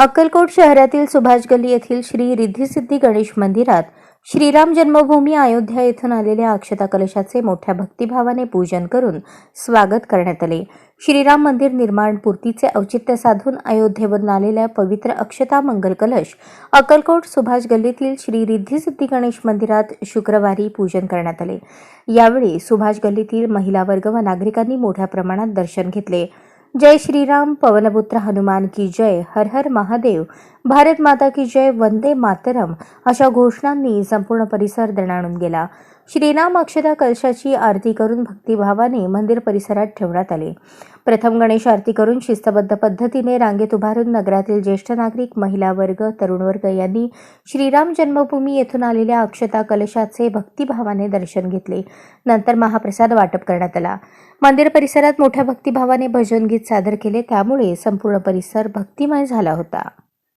अक्कलकोट शहरातील सुभाष गल्ली येथील श्री रिद्धिसिद्धी गणेश मंदिरात श्रीराम जन्मभूमी अयोध्या येथून आलेल्या अक्षता कलशाचे मोठ्या भक्तिभावाने पूजन करून स्वागत करण्यात आले. श्रीराम मंदिर निर्माण पूर्तीचे औचित्य साधून अयोध्येवरून आलेल्या पवित्र अक्षता मंगल कलश अक्कलकोट सुभाष गल्लीतील श्री रिद्धिसिद्धी गणेश मंदिरात शुक्रवारी पूजन करण्यात आले. यावेळी सुभाष गल्लीतील महिला वर्ग व नागरिकांनी मोठ्या प्रमाणात दर्शन घेतले. जय श्रीराम पवनपुत्र हनुमान की जय हर हर महादेव भारत माता की जय वंदे मातरम अशा घोषणांनी संपूर्ण परिसर दणाणून गेला. श्रीराम अक्षता कलशाची आरती करून भक्तिभावाने मंदिर परिसरात ठेवण्यात आले. प्रथम गणेश आरती करून शिस्तबद्ध पद्धतीने रांगेत उभारून नगरातील ज्येष्ठ नागरिक महिला वर्ग तरुण वर्ग यांनी श्रीराम जन्मभूमी येथून आलेल्या अक्षता कलशाचे भक्तिभावाने दर्शन घेतले. नंतर महाप्रसाद वाटप करण्यात आला. मंदिर परिसरात मोठ्या भक्तिभावाने भजन गीत सादर केले. त्यामुळे संपूर्ण परिसर भक्तिमय झाला होता.